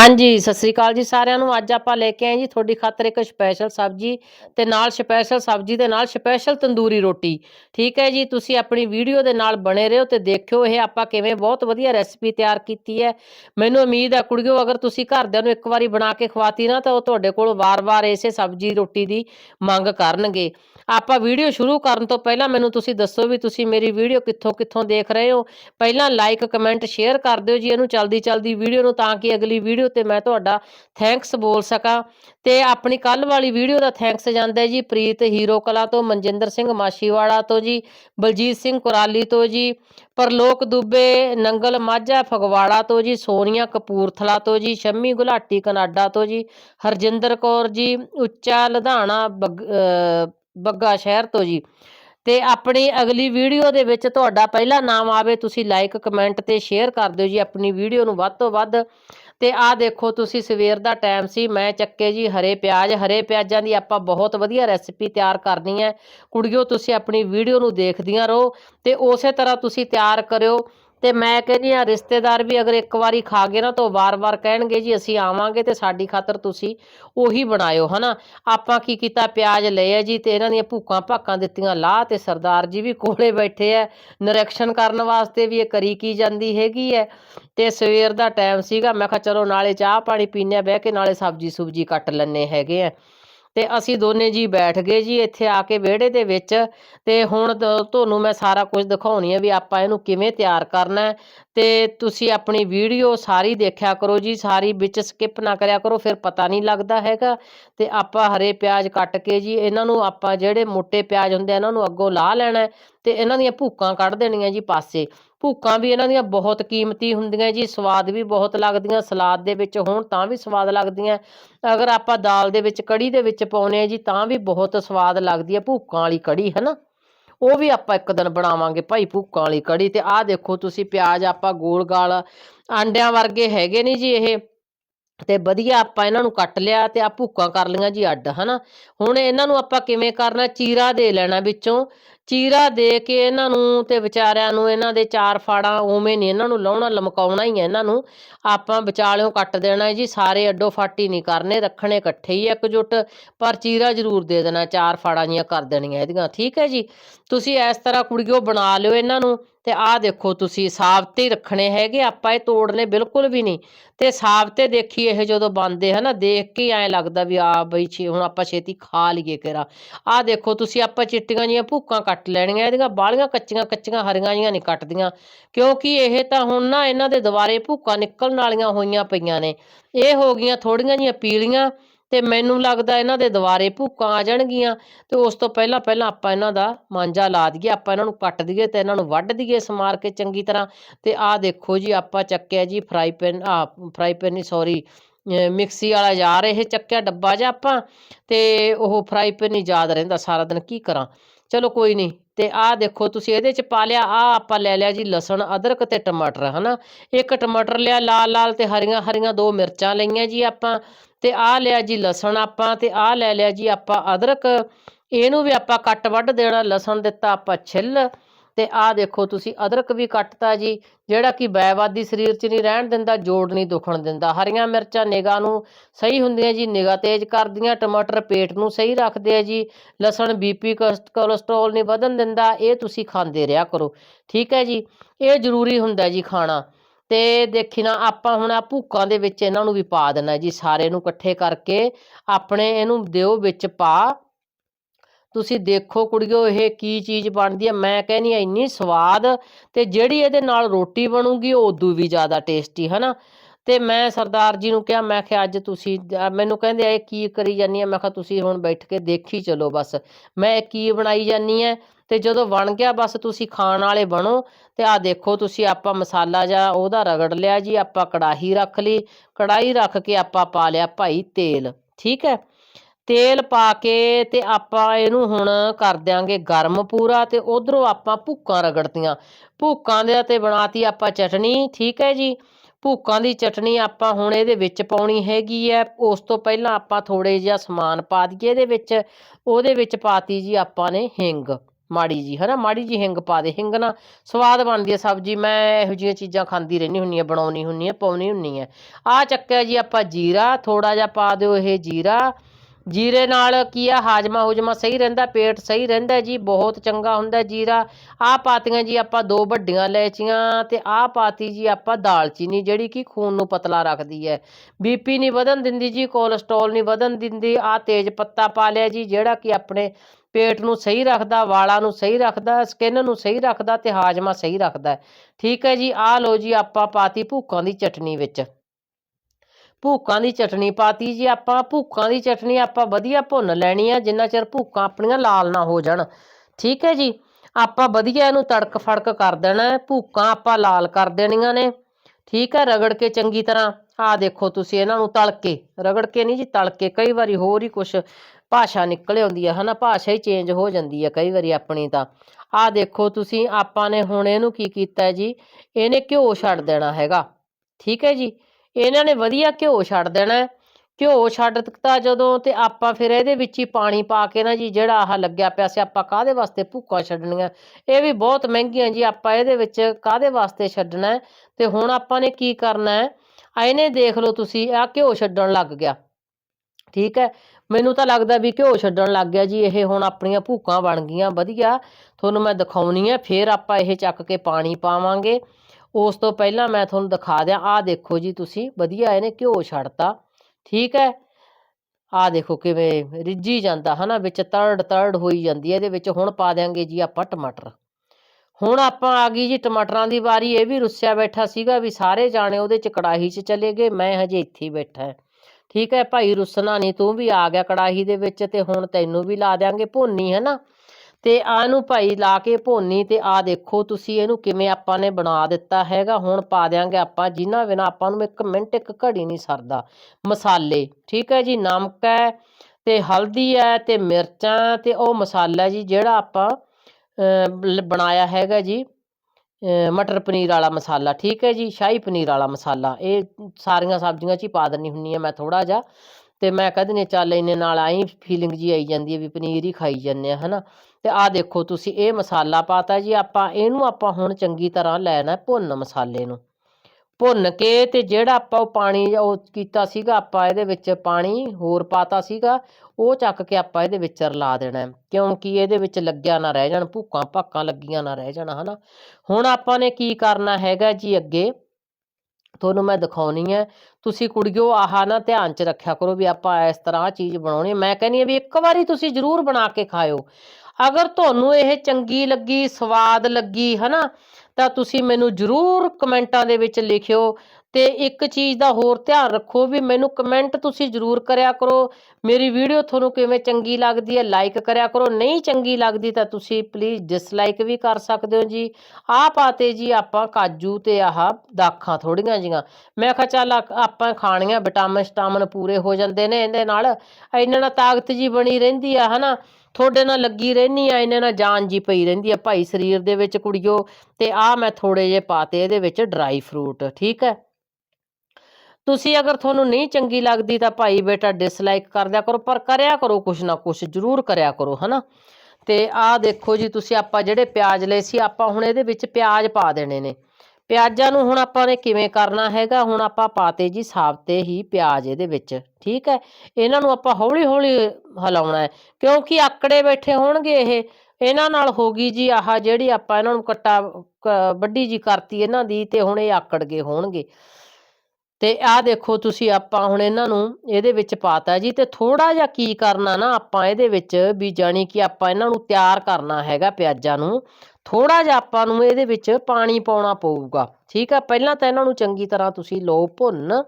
ਹਾਂਜੀ, ਸਤਿ ਸ੍ਰੀ ਅਕਾਲ ਜੀ ਸਾਰਿਆਂ ਨੂੰ। ਅੱਜ ਆਪਾਂ ਲੈ ਕੇ ਆਏ ਜੀ ਤੁਹਾਡੀ ਖਾਤਰ ਇੱਕ ਸਪੈਸ਼ਲ ਸਬਜ਼ੀ ਤੇ ਨਾਲ ਸਪੈਸ਼ਲ ਸਬਜ਼ੀ ਦੇ ਨਾਲ ਸਪੈਸ਼ਲ ਤੰਦੂਰੀ ਰੋਟੀ। ਠੀਕ ਹੈ ਜੀ, ਤੁਸੀਂ ਆਪਣੀ ਵੀਡੀਓ ਦੇ ਨਾਲ ਬਣੇ ਰਹੋ ਤੇ ਦੇਖਿਓ ਇਹ ਆਪਾਂ ਕਿਵੇਂ ਬਹੁਤ ਵਧੀਆ ਰੈਸਪੀ ਤਿਆਰ ਕੀਤੀ ਹੈ। ਮੈਨੂੰ ਉਮੀਦ ਹੈ ਕੁੜੀਓ, ਅਗਰ ਤੁਸੀਂ ਘਰਦਿਆਂ ਨੂੰ ਇੱਕ ਵਾਰੀ ਬਣਾ ਕੇ ਖਵਾਤੀ ਨਾ, ਤਾਂ ਉਹ ਤੁਹਾਡੇ ਕੋਲ ਵਾਰ-ਵਾਰ ਇਸੇ ਸਬਜ਼ੀ ਰੋਟੀ ਦੀ ਮੰਗ ਕਰਨਗੇ। ਆਪਾਂ ਵੀਡੀਓ ਸ਼ੁਰੂ ਕਰਨ ਤੋਂ ਪਹਿਲਾਂ ਮੈਨੂੰ ਤੁਸੀਂ ਦੱਸੋ ਵੀ ਤੁਸੀਂ ਮੇਰੀ ਵੀਡੀਓ ਕਿੱਥੋਂ ਕਿੱਥੋਂ ਦੇਖ ਰਹੇ ਹੋ। ਪਹਿਲਾਂ ਲਾਈਕ ਕਮੈਂਟ ਸ਼ੇਅਰ ਕਰ ਦਿਓ ਜੀ ਇਹਨੂੰ ਚਲਦੀ ਚਲਦੀ ਵੀਡੀਓ ਨੂੰ ਤਾਂ ਕਿ ਅਗਲੀ ਵੀਡੀਓ ਤੇ ਮੈਂ ਤੁਹਾਡਾ ਥੈਂਕਸ ਬੋਲ ਸਕਾਂ। ਤੇ ਆਪਣੀ ਕੱਲ ਵਾਲੀ ਵੀਡੀਓ ਦਾ ਥੈਂਕਸ ਜਾਂਦਾ ਜੀ ਪ੍ਰੀਤ ਹੀਰੋ ਕਲਾ ਤੋਂ, ਮਨਜਿੰਦਰ ਸਿੰਘ ਮਾਸ਼ੀਵਾੜਾ ਤੋਂ ਜੀ, ਬਲਜੀਤ ਸਿੰਘ ਕੁਰਾਲੀ ਤੋਂ ਜੀ, ਪਰਲੋਕ ਦੁੱਬੇ, ਨੰਗਲ ਮਾਝਾ, ਫਗਵਾੜਾ ਤੋਂ ਜੀ, ਸੋਨੀਆ ਕਪੂਰਥਲਾ ਤੋਂ ਜੀ, ਸ਼ੰਮੀ ਗੁਲਾਟੀ, ਕਨਾਡਾ ਤੋਂ ਜੀ, ਹਰਜਿੰਦਰ ਕੌਰ ਜੀ, ਉੱਚਾ ਲੁਧਾਣਾ ਬੱਗਾ ਸ਼ਹਿਰ ਤੋਂ ਜੀ। ਤੇ ਆਪਣੀ ਅਗਲੀ ਵੀਡੀਓ ਦੇ ਵਿੱਚ ਤੁਹਾਡਾ ਪਹਿਲਾ ਨਾਮ ਆਵੇ, ਤੁਸੀਂ ਲਾਈਕ ਕਮੈਂਟ ਤੇ ਸ਼ੇਅਰ ਕਰ ਦਿਓ ਜੀ ਆਪਣੀ ਵੀਡੀਓ ਨੂੰ ਵੱਧ ਤੋਂ ਵੱਧ। ਤੇ ਆਹ ਦੇਖੋ ਤੁਸੀਂ ਸਵੇਰ ਦਾ ਟਾਈਮ ਸੀ, ਮੈਂ ਚੱਕੇ ਜੀ ਹਰੇ ਪਿਆਜ਼, ਹਰੇ ਪਿਆਜ਼ਾਂ ਦੀ ਆਪਾਂ ਬਹੁਤ ਵਧੀਆ ਰੈਸਿਪੀ ਤਿਆਰ ਕਰਨੀ ਹੈ। ਕੁੜੀਓ, ਤੁਸੀਂ ਆਪਣੀ ਵੀਡੀਓ ਨੂੰ ਦੇਖਦੀਆਂ ਰਹੋ ਤੇ ਉਸੇ ਤਰ੍ਹਾਂ ਤੁਸੀਂ ਤਿਆਰ ਕਰਿਓ। ਤੇ ਮੈਂ ਕਹਿੰਦੀ ਆ ਰਿਸ਼ਤੇਦਾਰ ਵੀ ਅਗਰ ਇੱਕ ਵਾਰੀ ਖਾ ਗਏ ਨਾ ਤਾਂ ਉਹ ਵਾਰ-ਵਾਰ ਕਹਿਣਗੇ ਜੀ, ਅਸੀਂ ਆਵਾਂਗੇ ਤੇ ਸਾਡੀ ਖਾਤਰ ਤੁਸੀਂ ਉਹੀ ਬਣਾਇਓ, ਹਨਾ? ਆਪਾਂ ਕੀ ਕੀਤਾ? ਪਿਆਜ਼ ਲਏ ਆ ਜੀ ਤੇ ਇਹਨਾਂ ਦੀਆਂ ਭੂਕਾਂ ਭਾਕਾਂ ਦਿੱਤੀਆਂ ਲਾਹ ਤੇ ਸਰਦਾਰ ਜੀ ਵੀ ਕੋਲੇ ਬੈਠੇ ਆ। ਨਿਰੀਖਣ ਕਰਨ ਵਾਸਤੇ ਵੀ ਇਹ ਕਰੀ ਕੀ ਜਾਂਦੀ ਹੈਗੀ ਹੈ ਤੇ ਸਵੇਰ ਦਾ ਟਾਈਮ ਸੀਗਾ, ਮੈਂ ਕਿਹਾ ਚਲੋ ਨਾਲੇ ਚਾਹ ਪਾਣੀ ਪੀਨੇ ਆ, ਬਹਿ ਕੇ ਨਾਲੇ ਸਬਜੀ ਸੁਬਜੀ ਕੱਟ ਲੈਣੇ ਹੈਗੇ ਆ। ਤੇ ਅਸੀਂ ਦੋਨੇ ਜੀ ਬੈਠ ਗਏ ਜੀ ਇੱਥੇ ਆ ਕੇ ਵਿਹੜੇ ਦੇ ਵਿੱਚ ਤੇ ਹੁਣ ਤੁਹਾਨੂੰ ਮੈਂ ਸਾਰਾ ਕੁਝ ਦਿਖਾਉਣੀ ਹੈ ਵੀ ਆਪਾਂ ਇਹਨੂੰ ਕਿਵੇਂ ਤਿਆਰ ਕਰਨਾ ਹੈ। ਤੇ ਤੁਸੀਂ ਆਪਣੀ ਵੀਡੀਓ ਸਾਰੀ ਦੇਖਿਆ ਕਰੋ ਜੀ, ਸਾਰੀ ਵਿੱਚ ਸਕਿਪ ਨਾ ਕਰਿਆ ਕਰੋ, ਫਿਰ ਪਤਾ ਨਹੀਂ ਲੱਗਦਾ ਹੈਗਾ। ਤੇ ਆਪਾਂ ਹਰੇ ਪਿਆਜ਼ ਕੱਟ ਕੇ ਜੀ, ਇਹਨਾਂ ਨੂੰ ਆਪਾਂ ਜਿਹੜੇ ਮੋٹے ਪਿਆਜ਼ ਹੁੰਦੇ ਆ, ਇਹਨਾਂ ਨੂੰ ਅੱਗੋਂ ਲਾਹ ਲੈਣਾ ਹੈ ਤੇ ਇਹਨਾਂ ਦੀਆਂ ਭੂਕਾਂ ਕੱਢ ਦੇਣੀਆਂ ਜੀ ਪਾਸੇ। ਭੂਕਾਂ ਵੀ ਇਹਨਾਂ ਦੀਆਂ ਬਹੁਤ ਕੀਮਤੀ ਹੁੰਦੀਆਂ ਜੀ, ਸਵਾਦ ਵੀ ਬਹੁਤ ਲੱਗਦੀਆਂ, ਸਲਾਦ ਦੇ ਵਿੱਚ ਹੋਣ ਤਾਂ ਵੀ ਸਵਾਦ ਲੱਗਦੀਆਂ। ਅਗਰ ਆਪਾਂ ਦਾਲ ਦੇ ਵਿੱਚ, ਕੜੀ ਦੇ ਵਿੱਚ ਪਾਉਨੇ ਆ ਜੀ, ਤਾਂ ਵੀ ਬਹੁਤ ਸਵਾਦ ਲੱਗਦੀ ਹੈ, ਭੂਕਾਂ ਵਾਲੀ ਕੜੀ ਹੈ ਨਾ ਉਹ ਵੀ ਆਪਾਂ ਇੱਕ ਦਿਨ ਬਣਾਵਾਂਗੇ ਭਾਈ, ਭੂਕਾਂ ਵਾਲੀ ਕੜੀ। ਤੇ ਆਹ ਦੇਖੋ ਤੁਸੀਂ ਪਿਆਜ਼, ਆਪਾਂ ਗੋਲ ਗਾਲ, ਆਂਡਿਆਂ ਵਰਗੇ ਹੈਗੇ ਨਹੀਂ ਜੀ ਇਹ। ਤੇ ਵਧੀਆ ਆਪਾਂ ਇਹਨਾਂ ਨੂੰ ਕੱਟ ਲਿਆ ਤੇ ਆ ਭੂਕਾਂ ਕਰ ਲਈਆਂ ਜੀ ਅੱਡ, ਹਨਾ? ਹੁਣ ਇਹਨਾਂ ਨੂੰ ਆਪਾਂ ਕਿਵੇਂ ਕਰਨਾ? ਚੀਰਾ ਦੇ ਲੈਣਾ ਵਿੱਚੋਂ। ਚੀਰਾ ਦੇ ਕੇ ਇਹਨਾਂ ਨੂੰ ਤੇ ਵਿਚਾਰਿਆਂ ਨੂੰ ਇਹਨਾਂ ਦੇ ਚਾਰ ਫਾੜਾਂ ਉਵੇਂ ਨਹੀਂ ਇਹਨਾਂ ਨੂੰ ਲਾਉਣਾ, ਲਮਕਾਉਣਾ ਹੀ ਹੈ ਇਹਨਾਂ ਨੂੰ। ਆਪਾਂ ਵਿਚਾਲਿਓਂ ਕੱਟ ਦੇਣਾ ਜੀ, ਸਾਰੇ ਅੱਡੋ ਫਾਟੀ ਨਹੀਂ ਕਰਨੇ, ਰੱਖਣੇ ਇਕੱਠੇ ਹੀ ਇੱਕਜੁੱਟ ਪਰ ਚੀਰਾ ਜ਼ਰੂਰ ਦੇ ਦੇਣਾ, ਚਾਰ ਫਾੜਾਂ ਜੀਆਂ ਕਰ ਦੇਣੀਆਂ ਇਹਦੀਆਂ, ਠੀਕ ਹੈ ਜੀ? ਤੁਸੀਂ ਇਸ ਤਰ੍ਹਾਂ ਕੁੜੀਓ ਬਣਾ ਲਿਓ ਇਹਨਾਂ ਨੂੰ। ਤੇ ਆਹ ਦੇਖੋ ਤੁਸੀਂ ਸਾਬਤ ਹੀ ਰੱਖਣੇ ਹੈਗੇ, ਆਪਾਂ ਇਹ ਤੋੜਨੇ ਬਿਲਕੁਲ ਵੀ ਨਹੀਂ। ਤੇ ਸਾਬਤੇ ਦੇਖੀ ਇਹ ਜਦੋਂ ਬਣਦੇ ਹਨਾ, ਦੇਖ ਕੇ ਐਂ ਲੱਗਦਾ ਵੀ ਆ ਬਈ ਛੇ, ਹੁਣ ਆਪਾਂ ਛੇਤੀ ਖਾ ਲਈਏ ਕਿਰਾ ਆਹ ਦੇਖੋ ਤੁਸੀਂ ਆਪਾਂ ਚਿੱਟੀਆਂ ਜੀਆਂ ਭੂਕਾਂ ਕੱਟ ਲੈਣੀਆਂ, ਇਹਦੀਆਂ ਬਾਲੀਆਂ ਕੱਚੀਆਂ ਕੱਚੀਆਂ ਹਰੀਆਂ ਜੀਆਂ ਨਹੀਂ ਕੱਟਦੀਆਂ। ਕਿਉਂਕਿ ਇਹ ਤਾਂ ਹੁਣ ਨਾ ਇਹਨਾਂ ਦੇ ਦੁਬਾਰੇ ਭੂਕਾਂ ਨਿਕਲਣ ਵਾਲੀਆਂ ਹੋਈਆਂ ਪਈਆਂ ਨੇ। ਇਹ ਹੋ ਗਈਆਂ ਥੋੜੀਆਂ ਜੀਆਂ ਪੀਲੀਆਂ ਤੇ ਮੈਨੂੰ ਲੱਗਦਾ ਇਹਨਾਂ ਦੇ ਦੁਬਾਰੇ ਭੂਕਾਂ ਆ ਜਾਣਗੀਆਂ ਤੇ ਉਸ ਤੋਂ ਪਹਿਲਾਂ ਪਹਿਲਾਂ ਆਪਾਂ ਇਹਨਾਂ ਦਾ ਮਾਂਜਾ ਲਾ ਦਈਏ, ਆਪਾਂ ਇਹਨਾਂ ਨੂੰ ਕੱਟ ਦਈਏ ਤੇ ਇਹਨਾਂ ਨੂੰ ਵੱਢ ਦਈਏ ਸਮਾਰ ਕੇ ਚੰਗੀ ਤਰ੍ਹਾਂ ਤੇ ਆਹ ਦੇਖੋ ਜੀ, ਆਪਾਂ ਚੱਕਿਆ ਜੀ ਫਰਾਈ ਪੈਨ ਆ ਫਰਾਈ ਪੈਨ ਨਹੀਂ, ਸੌਰੀ ਮਿਕਸੀ ਵਾਲਾ ਯਾਰ ਇਹ ਚੱਕਿਆ ਡੱਬਾ ਜਿਹਾ ਆਪਾਂ ਤੇ ਉਹ ਫਰਾਈ ਪੈਨ ਹੀ ਯਾਦ ਰਹਿੰਦਾ ਸਾਰਾ ਦਿਨ, ਕੀ ਕਰਾਂ। ਚਲੋ ਕੋਈ ਨਹੀਂ, ਤੇ ਆਹ ਦੇਖੋ ਤੁਸੀਂ ਇਹਦੇ ਚ ਪਾ ਲਿਆ ਆ ਆਪਾਂ ਲੈ ਲਿਆ ਜੀ ਲਸਣ, ਅਦਰਕ ਤੇ ਟਮਾਟਰ, ਹਨਾ? ਇੱਕ ਟਮਾਟਰ ਲਿਆ, ਲਾਲ ਲਾਲ ਤੇ ਹਰੀਆਂ ਹਰੀਆਂ ਦੋ ਮਿਰਚਾਂ ਲਈਆਂ ਜੀ ਆਪਾਂ, ਤੇ ਆਹ ਲਿਆ ਜੀ ਲਸਣ ਆਪਾਂ, ਤੇ ਆਹ ਲੈ ਲਿਆ ਜੀ ਆਪਾਂ ਅਦਰਕ। ਇਹਨੂੰ ਵੀ ਆਪਾਂ ਕੱਟ ਵੱਢ ਦੇਣਾ, ਲਸਣ ਦਿੱਤਾ ਆਪਾਂ ਛਿੱਲ। ਤੇ ਆਹ ਦੇਖੋ, ਤੁਸੀਂ ਅਦਰਕ ਵੀ ਕੱਟਤਾ ਜੀ, ਜਿਹੜਾ ਕਿ ਬੈਵਾਦੀ ਸਰੀਰ 'ਚ ਨਹੀਂ ਰਹਿਣ ਦਿੰਦਾ, ਜੋੜ ਨਹੀਂ ਦੁਖਣ ਦਿੰਦਾ। ਹਰੀਆਂ ਮਿਰਚਾਂ ਨਿਗਾਹ ਨੂੰ ਸਹੀ ਹੁੰਦੀਆਂ ਜੀ, ਨਿਗਾਹ ਤੇਜ਼ ਕਰਦੀਆਂ, ਟਮਾਟਰ ਪੇਟ ਨੂੰ ਸਹੀ ਰੱਖਦੇ ਆ ਜੀ, ਲਸਣ ਬੀਪੀ ਕੋਲੇਸਟ੍ਰੋਲ ਨਹੀਂ ਵਧਣ ਦਿੰਦਾ, ਇਹ ਤੁਸੀਂ ਖਾਂਦੇ ਰਿਹਾ ਕਰੋ। ਠੀਕ ਹੈ ਜੀ, ਇਹ ਜ਼ਰੂਰੀ ਹੁੰਦਾ ਜੀ ਖਾਣਾ। ਤੇ ਦੇਖੀ ਨਾ, ਆਪਾਂ ਹੁਣ ਆ ਭੂਕਾਂ ਦੇ ਵਿੱਚ ਇਹਨਾਂ ਨੂੰ ਵੀ ਪਾ ਦੇਣਾ ਜੀ, ਸਾਰੇ ਨੂੰ ਇਕੱਠੇ ਕਰਕੇ ਆਪਣੇ ਇਹਨੂੰ ਦਿਓ ਵਿੱਚ ਪਾ ਤੁਸੀਂ ਦੇਖੋ ਕੁੜੀਓ, ਇਹ ਕੀ ਚੀਜ਼ ਬਣਦੀ ਹੈ? ਮੈਂ ਕਹਿੰਦੀ ਆ ਇੰਨੀ ਸਵਾਦ ਤੇ ਜਿਹੜੀ ਇਹਦੇ ਨਾਲ ਰੋਟੀ ਬਣੂਗੀ, ਉਹ ਉਦੋਂ ਵੀ ਜ਼ਿਆਦਾ ਟੇਸਟੀ, ਹਨਾ? ਤੇ ਮੈਂ ਸਰਦਾਰ ਜੀ ਨੂੰ ਕਿਹਾ, ਮੈਂ ਕਿਹਾ, ਅੱਜ ਤੁਸੀਂ ਮੈਨੂੰ ਕਹਿੰਦੇ ਆ, ਇਹ ਕੀ ਕਰੀ ਜਾਨੀ ਆ ਮੈਂ ਕਿਹਾ, ਤੁਸੀਂ ਹੁਣ ਬੈਠ ਕੇ ਦੇਖੀ ਚਲੋ ਬਸ। ਮੈਂ ਇਹ ਕੀ ਬਣਾਈ ਜਾਨੀ ਆ ਤੇ ਜਦੋਂ ਬਣ ਗਿਆ, ਬਸ ਤੁਸੀਂ ਖਾਣ ਵਾਲੇ ਬਣੋ। ਤੇ ਆ ਦੇਖੋ, ਤੁਸੀਂ ਆਪਾਂ ਮਸਾਲਾ ਜਾਂ ਉਹਦਾ ਰਗੜ ਲਿਆ ਜੀ, ਆਪਾਂ ਕੜਾਹੀ ਰੱਖ ਲਈ। ਕੜਾਹੀ ਰੱਖ ਕੇ ਆਪਾਂ ਪਾ ਲਿਆ ਭਾਈ ਤੇਲ, ਠੀਕ ਹੈ? ਤੇਲ ਪਾ ਕੇ ਤੇ ਆਪਾਂ ਇਹਨੂੰ ਹੁਣ ਕਰ ਦਿਆਂਗੇ ਗਰਮ ਪੂਰਾ ਤੇ ਉਧਰੋਂ ਆਪਾਂ ਭੁੱਕਾਂ ਰਗੜਤੀਆਂ। ਭੁੱਕਾਂ ਦੇ ਤੇ ਬਣਾਤੀ ਆਪਾਂ ਚਟਣੀ ਠੀਕ ਹੈ ਜੀ? ਭੁੱਕਾਂ ਦੀ ਚਟਣੀ ਆਪਾਂ ਹੁਣ ਇਹਦੇ ਵਿੱਚ ਪਾਉਣੀ ਹੈਗੀ ਹੈ। ਉਸ ਤੋਂ ਪਹਿਲਾਂ ਆਪਾਂ ਥੋੜੇ ਜਿਹਾ ਸਮਾਨ ਪਾ ਦਈਏ ਇਹਦੇ ਵਿੱਚ। ਉਹਦੇ ਵਿੱਚ ਪਾਤੀ ਜੀ ਆਪਾਂ ਨੇ ਹਿੰਗ, ਮਾੜੀ ਜੀ, ਹਨਾ? ਮਾੜੀ ਜੀ ਹਿੰਗ ਪਾ ਦੇ। ਹਿੰਗ ਨਾਲ ਸਵਾਦ ਬਣਦੀ ਹੈ ਸਬਜ਼ੀ। ਮੈਂ ਇਹੋ ਜਿਹੀਆਂ ਚੀਜ਼ਾਂ ਖਾਂਦੀ ਰਹਿੰਦੀ ਹੁੰਨੀ ਆ ਬਣਾਉਣੀ ਹੁੰਨੀ ਆ ਪਾਉਣੀ ਹੁੰਨੀ ਆ ਆ ਚੱਕਿਆ ਜੀ ਆਪਾਂ ਜੀਰਾ ਥੋੜਾ ਜਿਹਾ ਪਾ ਦਿਓ ਇਹ ਜੀਰਾ। ਜੀਰੇ ਨਾਲ ਕੀ ਆ, ਹਾਜਮਾ ਹੁਜਮਾ ਸਹੀ ਰਹਿੰਦਾ, ਪੇਟ ਸਹੀ ਰਹਿੰਦਾ ਜੀ, ਬਹੁਤ ਚੰਗਾ ਹੁੰਦਾ ਜੀਰਾ। ਆਹ ਪਾਤੀਆਂ ਜੀ ਆਪਾਂ ਦੋ ਵੱਡੀਆਂ ਇਲਾਇਚੀਆਂ ਤੇ ਆਹ ਪਾਤੀ ਜੀ ਆਪਾਂ ਦਾਲਚੀਨੀ, ਜਿਹੜੀ ਕਿ ਖੂਨ ਨੂੰ ਪਤਲਾ ਰੱਖਦੀ ਹੈ। ਬੀਪੀ ਨਹੀਂ ਵਧਣ ਦਿੰਦੀ ਜੀ, ਕੋਲੇਸਟ੍ਰੋਲ ਨਹੀਂ ਵਧਣ ਦਿੰਦੀ, ਆਹ ਤੇਜ ਪੱਤਾ ਪਾ ਲਿਆ ਜੀ, ਜਿਹੜਾ ਕਿ ਆਪਣੇ ਪੇਟ ਨੂੰ ਸਹੀ ਰੱਖਦਾ, ਵਾਲਾਂ ਨੂੰ ਸਹੀ ਰੱਖਦਾ, ਸਕਿਨ ਨੂੰ ਸਹੀ ਰੱਖਦਾ ਤੇ ਹਾਜਮਾ ਸਹੀ ਰੱਖਦਾ ਠੀਕ ਹੈ ਜੀ, ਆਹ ਲਓ ਜੀ ਆਪਾਂ ਪਾਤੀ ਭੂਕਾਂ ਦੀ ਚਟਨੀ ਵਿੱਚ। ਭੂਕਾਂ ਦੀ ਚਟਨੀ ਪਾਤੀ ਜੀ ਆਪਾਂ, ਭੂਕਾਂ ਦੀ ਚਟਨੀ ਆਪਾਂ ਵਧੀਆ ਭੁੰਨ ਲੈਣੀ ਆ, ਜਿੰਨਾ ਚਿਰ ਭੂਕਾਂ ਆਪਣੀਆਂ ਲਾਲ ਨਾ ਹੋ ਜਾਣ। ਠੀਕ ਹੈ ਜੀ? ਆਪਾਂ ਵਧੀਆ ਇਹਨੂੰ ਤੜਕ ਫੜਕ ਕਰ ਦੇਣਾ ਭੂਕਾਂ ਆਪਾਂ ਲਾਲ ਕਰ ਦੇਣੀਆਂ ਨੇ। ਠੀਕ ਹੈ, ਰਗੜ ਕੇ ਚੰਗੀ ਤਰ੍ਹਾਂ ਆ ਦੇਖੋ ਤੁਸੀਂ ਇਹਨਾਂ ਨੂੰ ਤਲ ਕੇ ਰਗੜ ਕੇ ਨਹੀਂ ਜੀ ਤਲ ਕੇ ਕਈ ਵਾਰੀ ਹੋਰ ਹੀ ਕੁਛ ਭਾਸ਼ਾ ਨਿਕਲ ਆਉਂਦੀ ਹੈ ਹਨਾ? ਭਾਸ਼ਾ ਹੀ ਚੇਂਜ ਹੋ ਜਾਂਦੀ ਹੈ ਕਈ ਵਾਰੀ ਆਪਣੀ ਤਾਂ। ਆ ਦੇਖੋ ਤੁਸੀਂ, ਆਪਾਂ ਨੇ ਹੁਣ ਇਹਨੂੰ ਕੀ ਕੀਤਾ ਜੀ? ਇਹਨੇ ਘਿਓ ਛੱਡ ਦੇਣਾ ਹੈਗਾ। ਠੀਕ ਹੈ ਜੀ? ਇਹਨਾਂ ਨੇ ਵਧੀਆ ਘਿਓ ਛੱਡ ਦੇਣਾ ਘਿਓ ਛੱਡ ਦਿੱਤਾ ਜਦੋਂ ਤੇ ਆਪਾਂ ਫਿਰ ਇਹਦੇ ਵਿੱਚ ਹੀ ਪਾਣੀ ਪਾ ਕੇ ਨਾ ਜੀ, ਜਿਹੜਾ ਆਹ ਲੱਗਿਆ ਪਿਆ ਸੀ, ਆਪਾਂ ਕਾਹਦੇ ਵਾਸਤੇ ਭੁੱਕਾਂ ਛੱਡਣੀਆਂ। ਇਹ ਵੀ ਬਹੁਤ ਮਹਿੰਗੀਆਂ ਜੀ, ਆਪਾਂ ਇਹਦੇ ਵਿੱਚ ਕਾਹਦੇ ਵਾਸਤੇ ਛੱਡਣਾ ਹੈ? ਤੇ ਹੁਣ ਆਪਾਂ ਨੇ ਕੀ ਕਰਨਾ ਹੈ? ਆ ਇਹਨੇ ਦੇਖ ਲਓ ਤੁਸੀਂ ਆ ਘਿਓ ਛੱਡਣ ਲੱਗ ਗਿਆ। ਠੀਕ ਹੈ? ਮੈਨੂੰ ਤਾਂ ਲੱਗਦਾ ਵੀ ਘਿਓ ਛੱਡਣ ਲੱਗ ਗਿਆ ਜੀ, ਇਹ ਹੁਣ ਆਪਣੀਆਂ ਭੂਕਾਂ ਬਣ ਗਈਆਂ, ਵਧੀਆ। ਤੁਹਾਨੂੰ ਮੈਂ ਦਿਖਾਉਣੀ ਹੈ, ਫਿਰ ਆਪਾਂ ਇਹ ਚੱਕ ਕੇ ਪਾਣੀ ਪਾਵਾਂਗੇ। ਉਸ ਤੋਂ ਪਹਿਲਾਂ ਮੈਂ ਤੁਹਾਨੂੰ ਦਿਖਾ ਦਿਆਂ, ਆਹ ਦੇਖੋ ਜੀ ਤੁਸੀਂ, ਵਧੀਆ ਇਹਨੇ ਘਿਓ ਛੱਡਤਾ, ਠੀਕ ਹੈ? ਆਹ ਦੇਖੋ ਕਿਵੇਂ ਰਿੱਝੀ ਜਾਂਦਾ, ਹਨਾ, ਵਿੱਚ ਤੜ ਤੜ ਹੋਈ ਜਾਂਦੀ ਹੈ, ਇਹਦੇ ਵਿੱਚ ਹੁਣ ਪਾ ਦਿਆਂਗੇ ਜੀ ਆਪਾਂ ਟਮਾਟਰ। ਹੁਣ ਆਪਾਂ ਆ ਗਈ ਜੀ ਟਮਾਟਰਾਂ ਦੀ ਵਾਰੀ, ਇਹ ਵੀ ਰੁੱਸਿਆ ਬੈਠਾ ਸੀਗਾ ਵੀ ਸਾਰੇ ਜਾਣੇ ਉਹਦੇ ਚ ਕੜਾਹੀ 'ਚ ਚਲੇ ਗਏ, ਮੈਂ ਹਜੇ ਇੱਥੇ ਹੀ ਬੈਠਾ ਠੀਕ ਹੈ, ਭਾਈ ਰੁੱਸਣਾ ਨਹੀਂ ਤੂੰ ਵੀ ਆ ਗਿਆ ਕੜਾਹੀ ਦੇ ਵਿੱਚ ਤੇ ਹੁਣ ਤੈਨੂੰ ਵੀ ਲਾ ਦਿਆਂਗੇ ਭੁੰਨੀ ਹੈ ਨਾ ਤੇ ਆ ਨੂੰ ਭਾਈ ਲਾ ਕੇ ਭੋਨੀ ਤੇ ਆ ਦੇਖੋ ਤੁਸੀਂ ਇਹਨੂੰ ਕਿਵੇਂ ਆਪਾਂ ਨੇ ਬਣਾ ਦਿੱਤਾ ਹੈਗਾ। ਹੁਣ ਪਾ ਦਿਆਂਗੇ ਆਪਾਂ ਜਿਨ੍ਹਾਂ ਬਿਨਾ ਆਪਾਂ ਨੂੰ ਇੱਕ ਮਿੰਟ ਇੱਕ ਘੜੀ ਨਹੀਂ ਸਰਦਾ। ਮਸਾਲੇ, ਠੀਕ ਹੈ ਜੀ, ਨਮਕ ਹੈ ਤੇ ਹਲਦੀ ਹੈ ਤੇ ਮਿਰਚਾਂ ਤੇ ਉਹ ਮਸਾਲਾ ਜੀ ਜਿਹੜਾ ਆਪਾਂ ਬਣਾਇਆ ਹੈਗਾ ਜੀ ਮਟਰ ਪਨੀਰ ਵਾਲਾ ਮਸਾਲਾ, ਠੀਕ ਹੈ ਜੀ, ਸ਼ਾਹੀ ਪਨੀਰ ਵਾਲਾ ਮਸਾਲਾ। ਇਹ ਸਾਰੀਆਂ ਸਬਜ਼ੀਆਂ 'ਚ ਹੀ ਪਾ ਦਿੰਨੀ ਹੁੰਨੀ ਆ ਮੈਂ ਥੋੜਾ ਜਿਹਾ। ਤੇ ਮੈਂ ਕਹਿੰਦੀ ਨੇ ਚੱਲ ਇਹਨੇ ਨਾਲ ਆਈ ਫੀਲਿੰਗ ਜੀ ਆਈ ਜਾਂਦੀ ਹੈ ਵੀ ਪਨੀਰ ਹੀ ਖਾਈ ਜਾਂਦੇ ਆ ਹਨਾ। ਤੇ ਆਹ ਦੇਖੋ ਤੁਸੀਂ ਇਹ ਮਸਾਲਾ ਪਾਤਾ ਜੀ ਆਪਾਂ ਇਹਨੂੰ ਆਪਾਂ ਹੁਣ ਚੰਗੀ ਤਰ੍ਹਾਂ ਲੈਣਾ ਭੁੰਨ ਮਸਾਲੇ ਨੂੰ। ਭੁੰਨ ਕੇ ਤੇ ਜਿਹੜਾ ਆਪਾਂ ਉਹ ਪਾਣੀ ਉਹ ਕੀਤਾ ਸੀਗਾ ਆਪਾਂ ਇਹਦੇ ਵਿੱਚ ਪਾਣੀ ਹੋਰ ਪਾਤਾ ਸੀਗਾ ਉਹ ਚੱਕ ਕੇ ਆਪਾਂ ਇਹਦੇ ਵਿੱਚ ਰਲਾ ਦੇਣਾ ਹੈ, ਕਿਉਂਕਿ ਇਹਦੇ ਵਿੱਚ ਲੱਗਿਆ ਨਾ ਰਹਿ ਜਾਣ ਭੁੱਕਾਂ ਭਾਕਾਂ ਲੱਗੀਆਂ ਨਾ ਰਹਿ ਜਾਣ ਹਨਾ। ਹੁਣ ਆਪਾਂ ਨੇ ਕੀ ਕਰਨਾ ਹੈਗਾ ਜੀ ਅੱਗੇ? ਤੁਹਾਨੂੰ ਮੈਂ ਦਿਖਾਉਣੀ ਹੈ। ਤੁਸੀਂ ਕੁੜੀਓ ਆਹਾ ਨਾ ਧਿਆਨ 'ਚ ਰੱਖਿਆ ਕਰੋ ਵੀ ਆਪਾਂ ਇਸ ਤਰ੍ਹਾਂ ਆਹ ਚੀਜ਼ ਬਣਾਉਣੀ ਹੈ। ਮੈਂ ਕਹਿੰਦੀ ਹਾਂ ਵੀ ਇੱਕ ਵਾਰੀ ਤੁਸੀਂ ਜ਼ਰੂਰ ਬਣਾ ਕੇ ਖਾਇਓ। ਅਗਰ ਤੁਹਾਨੂੰ ਇਹ ਚੰਗੀ ਲੱਗੀ, ਸਵਾਦ ਲੱਗੀ, ਹਨਾ, ਤਾਂ ਤੁਸੀਂ ਮੈਨੂੰ ਜ਼ਰੂਰ ਕਮੈਂਟਾਂ ਦੇ ਵਿੱਚ ਲਿਖਿਓ ਤੇ ਇੱਕ ਚੀਜ਼ ਦਾ ਹੋਰ ਧਿਆਨ ਰੱਖੋ ਵੀ ਮੈਨੂੰ ਕਮੈਂਟ ਤੁਸੀਂ ਜ਼ਰੂਰ ਕਰਿਆ ਕਰੋ। ਮੇਰੀ ਵੀਡੀਓ ਤੁਹਾਨੂੰ ਕਿਵੇਂ ਚੰਗੀ ਲੱਗਦੀ ਹੈ, ਲਾਈਕ ਕਰਿਆ ਕਰੋ, ਨਹੀਂ ਚੰਗੀ ਲੱਗਦੀ ਤਾਂ ਤੁਸੀਂ ਪਲੀਜ਼ ਡਿਸਲਾਈਕ ਵੀ ਕਰ ਸਕਦੇ ਹੋ ਜੀ। ਆਹ ਪਾਤੇ ਜੀ ਆਪਾਂ ਕਾਜੂ ਤੇ ਆਹ ਦਾਖਾਂ ਥੋੜੀਆਂ ਜੀਆਂ। ਮੈਂ ਕਿਹਾ ਚੱਲ ਆ- ਆਪਾਂ ਖਾਣੀਆਂ ਵਿਟਾਮਿਨ ਸਟਾਮਿਨ ਪੂਰੇ ਹੋ ਜਾਂਦੇ ਨੇ, ਇਹਦੇ ਨਾਲ ਇਹਨਾਂ ਨਾਲ ਤਾਕਤ ਜੀ ਬਣੀ ਰਹਿੰਦੀ ਆ, ਹਨਾ। ਤੁਹਾਡੇ ਨਾਲ ਲੱਗੀ ਰਹਿਨੀ ਆ ਇਹਨਾਂ ਨਾਲ ਜਾਨ ਜੀ ਪਈ ਰਹਿੰਦੀ ਆ ਭਾਈ ਸਰੀਰ ਦੇ ਵਿੱਚ ਕੁੜੀਓ, ਤੇ ਆ ਮੈਂ ਥੋੜੇ ਜੇ ਪਾਤੇ ਇਹਦੇ ਵਿੱਚ ਡਰਾਈ ਫਰੂਟ ਠੀਕ ਹੈ? ਤੁਸੀਂ ਅਗਰ ਤੁਹਾਨੂੰ ਨਹੀਂ ਚੰਗੀ ਲੱਗਦੀ ਤਾਂ ਭਾਈ ਬੇਟਾ ਡਿਸਲਾਈਕ ਕਰ ਦਿਆ ਕਰੋ, ਪਰ ਕਰਿਆ ਕਰੋ ਕੁਛ ਨਾ ਕੁਛ, ਜ਼ਰੂਰ ਕਰਿਆ ਕਰੋ, ਹਨਾ? ਤੇ ਆਹ ਦੇਖੋ ਜੀ, ਤੁਸੀਂ ਆਪਾਂ ਜਿਹੜੇ ਪਿਆਜ਼ ਲਏ ਸੀ, ਆਪਾਂ ਹੁਣ ਇਹਦੇ ਵਿੱਚ ਪਿਆਜ਼ ਪਾ ਦੇਣੇ ਨੇ। ਪਿਆਜ਼ਾਂ ਨੂੰ ਹੁਣ ਆਪਾਂ ਨੇ ਕਿਵੇਂ ਕਰਨਾ ਹੈਗਾ, ਹੁਣ ਆਪਾਂ ਪਾਤੇ ਜੀ ਸਾਬਤੇ ਹੀ ਪਿਆਜ਼ ਇਹਦੇ ਵਿੱਚ, ਠੀਕ ਹੈ? ਇਹਨਾਂ ਨੂੰ ਆਪਾਂ ਹੌਲੀ ਹੌਲੀ ਹਿਲਾਉਣਾ ਹੈ, ਕਿਉਂਕਿ ਆਕੜੇ ਬੈਠੇ ਹੋਣਗੇ ਇਹ, ਇਹਨਾਂ ਨਾਲ ਹੋ ਗਈ ਜੀ ਆਹ ਜਿਹੜੀ ਆਪਾਂ ਇਹਨਾਂ ਨੂੰ ਕੱਟਾ, ਕ- ਵੱਡੀ ਜੀ ਕਰਤੀ ਇਹਨਾਂ ਦੀ ਤੇ ਹੁਣ ਇਹ ਆਕੜ ਗਏ ਹੋਣਗੇ। ਤੇ ਆਹ ਦੇਖੋ ਤੁਸੀਂ ਆਪਾਂ ਹੁਣ ਇਹਨਾਂ ਨੂੰ ਇਹਦੇ ਵਿੱਚ ਪਾਤਾ ਜੀ ਤੇ ਥੋੜਾ ਜਿਹਾ ਕੀ ਕਰਨਾ ਨਾ ਆਪਾਂ ਇਹਦੇ ਵਿੱਚ ਵੀ ਜਾਣੀ ਕਿ ਆਪਾਂ ਇਹਨਾਂ ਨੂੰ ਤਿਆਰ ਕਰਨਾ ਹੈਗਾ ਪਿਆਜ਼ਾਂ ਨੂੰ ਥੋੜਾ ਜਿਹਾ ਆਪਾਂ ਨੂੰ ਇਹਦੇ ਵਿੱਚ ਪਾਣੀ ਪਾਉਣਾ ਪਊਗਾ, ਠੀਕ ਆ? ਪਹਿਲਾਂ ਤਾਂ ਇਹਨਾਂ ਨੂੰ ਚੰਗੀ ਤਰ੍ਹਾਂ ਤੁਸੀਂ ਲਓ ਭੁੰਨ,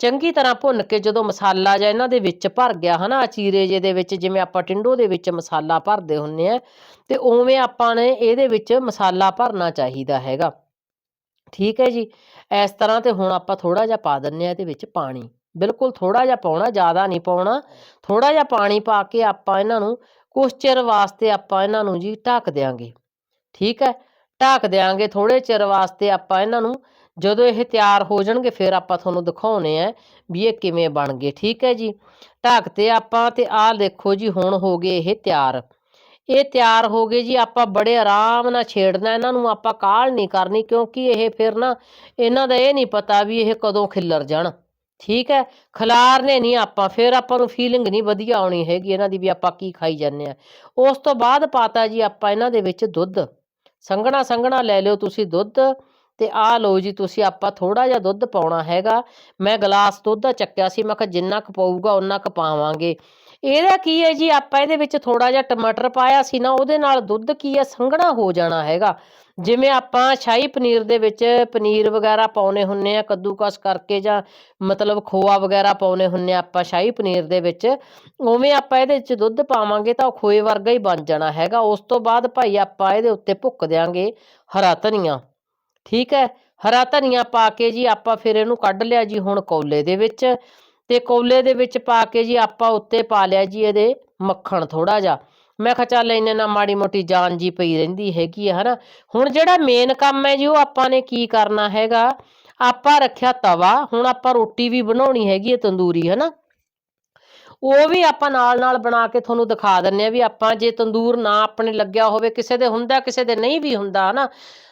ਚੰਗੀ ਤਰ੍ਹਾਂ ਭੁੰਨ ਕੇ ਜਦੋਂ ਮਸਾਲਾ ਜਾਂ ਇਹਨਾਂ ਦੇ ਵਿੱਚ ਭਰ ਗਿਆ ਹਨਾ ਚੀਰੇ ਜੇ ਦੇ ਵਿੱਚ ਜਿਵੇਂ ਆਪਾਂ ਟਿੰਡੋ ਦੇ ਵਿੱਚ ਮਸਾਲਾ ਭਰਦੇ ਹੁੰਨੇ ਆ, ਤੇ ਉਵੇਂ ਆਪਾਂ ਨੇ ਇਹਦੇ ਵਿੱਚ ਮਸਾਲਾ ਭਰਨਾ ਚਾਹੀਦਾ ਹੈਗਾ, ਠੀਕ ਹੈ ਜੀ? ਇਸ ਤਰ੍ਹਾਂ ਤੇ ਹੁਣ ਆਪਾਂ ਥੋੜਾ ਜਿਹਾ ਪਾ ਦਿੰਨੇ ਆ ਇਹਦੇ ਵਿੱਚ ਪਾਣੀ। ਬਿਲਕੁਲ ਥੋੜਾ ਜਿਹਾ ਪਾਉਣਾ, ਜ਼ਿਆਦਾ ਨਹੀਂ ਪਾਉਣਾ। ਥੋੜਾ ਜਿਹਾ ਪਾਣੀ ਪਾ ਕੇ ਆਪਾਂ ਇਹਨਾਂ ਨੂੰ ਕੁਛ ਚਿਰ ਵਾਸਤੇ ਆਪਾਂ ਇਹਨਾਂ ਨੂੰ ਜੀ ਢੱਕ ਦਿਆਂਗੇ। ਠੀਕ ਹੈ? ਢੱਕ ਦਿਆਂਗੇ ਥੋੜੇ ਚਿਰ ਵਾਸਤੇ ਆਪਾਂ ਇਹਨਾਂ ਨੂੰ। ਜਦੋਂ ਇਹ ਤਿਆਰ ਹੋ ਜਾਣਗੇ ਫਿਰ ਆਪਾਂ ਤੁਹਾਨੂੰ ਦਿਖਾਉਣੇ ਆ ਵੀ ਇਹ ਕਿਵੇਂ ਬਣ ਗਏ। ਠੀਕ ਹੈ ਜੀ? ਢੱਕ ਤੇ ਆਪਾਂ ਤੇ ਆਹ ਦੇਖੋ ਜੀ ਹੁਣ ਹੋ ਗਏ ਇਹ ਤਿਆਰ। ਇਹ ਤਿਆਰ ਹੋ ਗਏ ਜੀ, ਆਪਾਂ ਬੜੇ ਆਰਾਮ ਨਾਲ ਛੇੜਨਾ, ਇਹਨਾਂ ਨੂੰ ਆਪਾਂ ਕਾਹਲ ਨਹੀਂ ਕਰਨੀ, ਕਿਉਂਕਿ ਇਹ ਫਿਰ ਨਾ ਇਹਨਾਂ ਦਾ ਇਹ ਨਹੀਂ ਪਤਾ ਵੀ ਇਹ ਕਦੋਂ ਖਿੱਲਰ ਜਾਣ। ਠੀਕ ਹੈ, ਖਿਲਾਰਨੇ ਨਹੀਂ ਆਪਾਂ, ਫਿਰ ਆਪਾਂ ਨੂੰ ਫੀਲਿੰਗ ਨਹੀਂ ਵਧੀਆ ਆਉਣੀ ਹੈਗੀ ਇਹਨਾਂ ਦੀ ਵੀ ਆਪਾਂ ਕੀ ਖਾਈ ਜਾਂਦੇ ਆ ਉਸ ਤੋਂ ਬਾਅਦ ਪਾਤਾ ਜੀ ਆਪਾਂ ਇਹਨਾਂ ਦੇ ਵਿੱਚ ਦੁੱਧ। ਸੰਘਣਾ ਸੰਘਣਾ ਲੈ ਲਿਓ ਤੁਸੀਂ ਦੁੱਧ। ਤੇ ਆਹ ਲਓ ਜੀ, ਤੁਸੀਂ ਆਪਾਂ ਥੋੜਾ ਜਿਹਾ ਦੁੱਧ ਪਾਉਣਾ ਹੈਗਾ। ਮੈਂ ਗਲਾਸ ਦੁੱਧ ਦਾ ਚੱਕਿਆ ਸੀ, ਮੈਂ ਕਿਹਾ ਜਿੰਨਾ ਕੁ ਪਊਗਾ ਉਨਾ ਕੁ ਪਾਵਾਂਗੇ। ਇਹਦਾ ਕੀ ਹੈ ਜੀ, ਆਪਾਂ ਇਹਦੇ ਵਿੱਚ ਥੋੜਾ ਜਿਹਾ ਟਮਾਟਰ ਪਾਇਆ ਸੀ ਨਾ, ਉਹਦੇ ਨਾਲ ਦੁੱਧ ਕੀ ਹੈ, ਸੰਘਣਾ ਹੋ ਜਾਣਾ ਹੈਗਾ। ਜਿਵੇਂ ਆਪਾਂ ਸ਼ਾਹੀ ਪਨੀਰ ਦੇ ਵਿੱਚ ਪਨੀਰ ਵਗੈਰਾ ਪਾਉਨੇ ਹੁੰਨੇ ਆ, ਕੱਦੂਕਸ ਕਰਕੇ ਜਾਂ ਮਤਲਬ ਖੋਆ ਵਗੈਰਾ ਪਾਉਨੇ ਹੁੰਨੇ ਆ ਆਪਾਂ ਸ਼ਾਹੀ ਪਨੀਰ ਦੇ ਵਿੱਚ, ਉਵੇਂ ਆਪਾਂ ਇਹਦੇ ਵਿੱਚ ਦੁੱਧ ਪਾਵਾਂਗੇ ਤਾਂ ਉਹ ਖੋਏ ਵਰਗਾ ਹੀ ਬਣ ਜਾਣਾ ਹੈਗਾ। ਉਸ ਤੋਂ ਬਾਅਦ ਭਾਈ ਆਪਾਂ ਇਹਦੇ ਉੱਤੇ ਭੁੱਕ ਦਿਆਂਗੇ ਹਰਾ ਧਨੀਆ। ਠੀਕ ਹੈ, ਹਰਾ ਧਨੀਆ ਪਾ ਕੇ ਜੀ ਆਪਾਂ ਫਿਰ ਇਹਨੂੰ ਕੱਢ ਲਿਆ ਜੀ ਹੁਣ ਕੌਲੇ ਦੇ ਵਿੱਚ ਤੇ ਕੌਲੇ ਦੇ ਵਿੱਚ ਪਾ ਕੇ ਜੀ ਆਪਾਂ ਉੱਤੇ ਪਾ ਲਿਆ ਜੀ ਇਹਦੇ ਮੱਖਣ ਥੋੜਾ ਜਿਹਾ। ਮੈਂ ਕਿਹਾ ਚੱਲ ਇਹਨੇ ਨਾ ਮਾੜੀ ਮੋਟੀ ਜਾਨ ਜੀ ਪਈ ਰਹਿੰਦੀ ਹੈਗੀ ਆ, ਹਨਾ? ਹੁਣ ਜਿਹੜਾ ਮੇਨ ਕੰਮ ਹੈ ਜੀ ਉਹ ਆਪਾਂ ਨੇ ਕੀ ਕਰਨਾ ਹੈਗਾ? ਆਪਾਂ ਰੱਖਿਆ ਤਵਾ, ਹੁਣ ਆਪਾਂ ਰੋਟੀ ਵੀ ਬਣਾਉਣੀ ਹੈਗੀ ਹੈ ਤੰਦੂਰੀ, ਹਨਾ? ਉਹ ਵੀ ਆਪਾਂ ਨਾਲ ਨਾਲ ਬਣਾ ਕੇ ਤੁਹਾਨੂੰ ਦਿਖਾ ਦਿੰਨੇ ਆ ਵੀ ਆਪਾਂ ਜੇ ਤੰਦੂਰ ਨਾ ਆਪਣੇ ਲੱਗਿਆ ਹੋਵੇ, ਕਿਸੇ ਦੇ ਹੁੰਦਾ, ਕਿਸੇ ਦੇ ਨਹੀਂ ਵੀ ਹੁੰਦਾ, ਹਨਾ?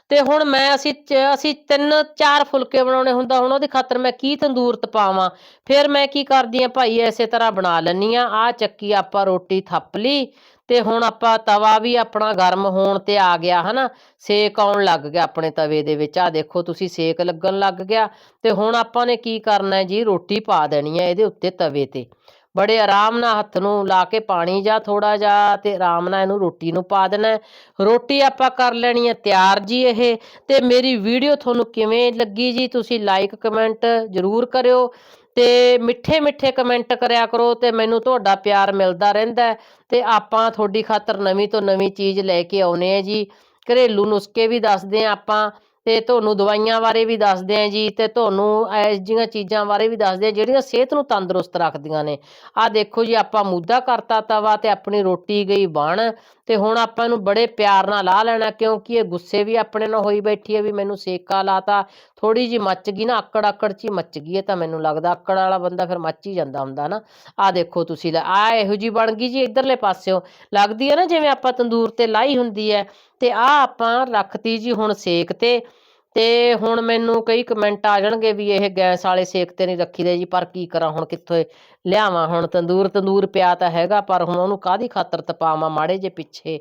ਤੇ ਹੁਣ ਮੈਂ ਅਸੀਂ ਅਸੀਂ ਤਿੰਨ, ਚਾਰ ਫੁਲਕੇ ਬਣਾਉਣੇ ਹੁੰਦਾ, ਹੁਣ ਉਹਦੀ ਖਾਤਰ ਮੈਂ ਕੀ ਤੰਦੂਰ ਤਪਾਵਾਂ? ਫਿਰ ਮੈਂ ਕੀ ਕਰਦੀ ਆ ਭਾਈ ਐਸੇ ਤਰ੍ਹਾਂ ਬਣਾ ਲੈਣੀ ਆ ਆ ਚੱਕੀ ਆਪਾਂ ਰੋਟੀ ਥੱਪ ਲਈ ਤੇ ਹੁਣ ਆਪਾਂ ਤਵਾ ਵੀ ਆਪਣਾ ਗਰਮ ਹੋਣ ਤੇ ਆ ਗਿਆ, ਹਨਾ? ਸੇਕ ਆਉਣ ਲੱਗ ਗਿਆ ਆਪਣੇ ਤਵੇ ਦੇ ਵਿੱਚ ਆ ਦੇਖੋ ਤੁਸੀਂ ਸੇਕ ਲੱਗਣ ਲੱਗ ਗਿਆ ਤੇ ਹੁਣ ਆਪਾਂ ਨੇ ਕੀ ਕਰਨਾ ਹੈ ਜੀ, ਰੋਟੀ ਪਾ ਦੇਣੀ ਹੈ ਇਹਦੇ ਉੱਤੇ ਤਵੇ ਤੇ। ਬੜੇ ਆਰਾਮ ਨਾਲ ਹੱਥ ਨੂੰ ਲਾ ਕੇ ਪਾਣੀ ਜਾਂ ਥੋੜਾ ਜਿਹਾ ਤੇ ਆਰਾਮ ਨਾਲ ਇਹਨੂੰ ਰੋਟੀ ਨੂੰ ਪਾ ਦੇਣਾ ਰੋਟੀ ਆਪਾਂ ਕਰ ਲੈਣੀ ਹੈ, ਤਿਆਰ ਜੀ ਇਹ। ਤੇ ਮੇਰੀ ਵੀਡੀਓ ਤੁਹਾਨੂੰ ਕਿਵੇਂ ਲੱਗੀ ਜੀ, ਤੁਸੀਂ ਲਾਈਕ ਕਮੈਂਟ ਜ਼ਰੂਰ ਕਰਿਓ ਤੇ ਮਿੱਠੇ ਮਿੱਠੇ ਕਮੈਂਟ ਕਰਿਆ ਕਰੋ ਤੇ ਮੈਨੂੰ ਤੁਹਾਡਾ ਪਿਆਰ ਮਿਲਦਾ ਰਹਿੰਦਾ ਹੈ। ਤੇ ਆਪਾਂ ਤੁਹਾਡੀ ਖਾਤਰ ਨਵੀਂ ਤੋਂ ਨਵੀਂ ਚੀਜ਼ ਲੈ ਕੇ ਆਉਨੇ ਆ ਜੀ। ਘਰੇਲੂ ਨੁਸਖੇ ਵੀ ਦੱਸਦੇ ਆ ਆਪਾਂ। ਤੇ ਤੁਹਾਨੂੰ ਦਵਾਈਆਂ ਬਾਰੇ ਵੀ ਦੱਸਦੇ ਆ ਜੀ, ਤੇ ਤੁਹਾਨੂੰ ਇਹੋ ਜਿਹੀਆਂ ਚੀਜ਼ਾਂ ਬਾਰੇ ਵੀ ਦੱਸਦੇ ਆ, ਜਿਹੜੀਆਂ ਸਿਹਤ ਨੂੰ ਤੰਦਰੁਸਤ ਰੱਖਦੀਆਂ ਨੇ। ਆ ਦੇਖੋ ਜੀ, ਆਪਾਂ ਮੁੱਦਾ ਕਰਤਾ ਤਵਾ ਤੇ ਆਪਣੀ ਰੋਟੀ ਗਈ ਬਣ, ਤੇ ਹੁਣ ਆਪਾਂ ਇਹਨੂੰ ਬੜੇ ਪਿਆਰ ਨਾਲ ਲਾ ਲੈਣਾ, ਕਿਉਂਕਿ ਇਹ ਗੁੱਸੇ ਵੀ ਆਪਣੇ ਨਾਲ ਹੋਈ ਬੈਠੀ ਹੈ ਵੀ ਮੈਨੂੰ ਸੇਕਾ ਲਾਤਾ। ਥੋੜੀ ਜੀ ਮੱਚ ਗਈ ਨਾ ਆਕੜ ਆਕੜ ਚ ਹੀ ਮੱਚ ਗਈ ਹੈ ਤਾਂ ਮੈਨੂੰ ਲੱਗਦਾ, ਆਕੜ ਵਾਲਾ ਬੰਦਾ ਫਿਰ ਮੱਚ ਹੀ ਜਾਂਦਾ ਹੁੰਦਾ ਨਾ। ਆ ਦੇਖੋ ਤੁਸੀਂ ਲੈ, ਆ ਇਹੋ ਜੀ ਬਣ ਗਈ ਜੀ ਇਧਰਲੇ ਪਾਸਿਓਂ। ਲੱਗਦੀ ਹੈ ਨਾ ਜਿਵੇਂ ਆਪਾਂ ਤੰਦੂਰ ਤੇ ਲਾਈ ਹੁੰਦੀ ਹੈ ਤੇ ਆ ਆਪਾਂ ਰੱਖਤੀ ਜੀ ਹੁਣ ਸੇਕ ਤੇ ਤੇ ਹੁਣ ਮੈਨੂੰ ਕਈ ਕਮੈਂਟ ਆ ਜਾਣਗੇ ਵੀ ਇਹ ਗੈਸ ਵਾਲੇ ਸੇਕ ਤੇ ਨਹੀਂ ਰੱਖੀਦੇ ਜੀ, ਪਰ ਕੀ ਕਰਾਂ ਹੁਣ ਕਿੱਥੋਂ ਲਿਆਵਾਂ? ਹੁਣ ਤੰਦੂਰ ਤੰਦੂਰ ਪਿਆ ਤਾਂ ਹੈਗਾ, ਪਰ ਹੁਣ ਉਹਨੂੰ ਕਾਦੀ ਖਾਤਰ ਤਪਾਵਾਂ ਮਾੜੇ ਜੇ ਪਿੱਛੇ?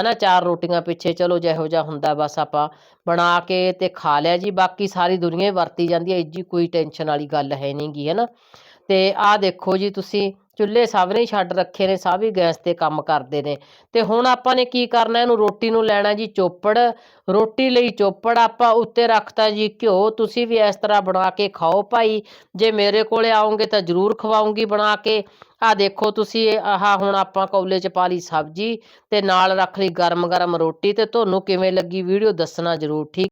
ਹਨਾ, ਚਾਰ ਰੋਟੀਆਂ ਪਿੱਛੇ, ਚਲੋ ਜਿਹੋ ਜਿਹਾ ਹੁੰਦਾ ਬਸ ਆਪਾਂ ਬਣਾ ਕੇ ਤੇ ਖਾ ਲਿਆ ਜੀ, ਬਾਕੀ ਸਾਰੀ ਦੁਨੀਆ ਹੀ ਵਰਤੀ ਜਾਂਦੀ ਹੈ ਜੀ ਕੋਈ ਟੈਨਸ਼ਨ ਵਾਲੀ ਗੱਲ ਹੈ ਨਹੀਂਗੀ ਹਨਾ? ਤੇ ਆਹ ਦੇਖੋ ਜੀ ਤੁਸੀਂ ਚੁੱਲ੍ਹੇ ਸਭ ਨੇ ਛੱਡ ਰੱਖੇ ਨੇ ਸਭ ਹੀ ਗੈਸ ਤੇ ਕੰਮ ਕਰਦੇ ਨੇ। ਤੇ ਹੁਣ ਆਪਾਂ ਨੇ ਕੀ ਕਰਨਾ, ਇਹਨੂੰ ਰੋਟੀ ਨੂੰ ਲੈਣਾ ਜੀ ਚੋਪੜ। ਰੋਟੀ ਲਈ ਚੋਪੜ ਆਪਾਂ ਉੱਤੇ ਰੱਖਤਾ ਜੀ ਘਿਓ। ਤੁਸੀਂ ਵੀ ਇਸ ਤਰ੍ਹਾਂ ਬਣਾ ਕੇ ਖਾਓ ਭਾਈ। ਜੇ ਮੇਰੇ ਕੋਲੇ ਆਉਂਗੇ ਤਾਂ ਜ਼ਰੂਰ ਖਵਾਉਂਗੀ ਬਣਾ ਕੇ। ਆ ਦੇਖੋ ਤੁਸੀਂ ਇਹ ਆਹ ਹੁਣ ਆਪਾਂ ਕੌਲੇ ਚ ਪਾ ਲਈ ਸਬਜ਼ੀ ਤੇ ਨਾਲ ਰੱਖ ਲਈ ਗਰਮ ਗਰਮ ਰੋਟੀ ਤੇ ਤੁਹਾਨੂੰ ਕਿਵੇਂ ਲੱਗੀ ਵੀਡੀਓ ਦੱਸਣਾ ਜ਼ਰੂਰ, ਠੀਕ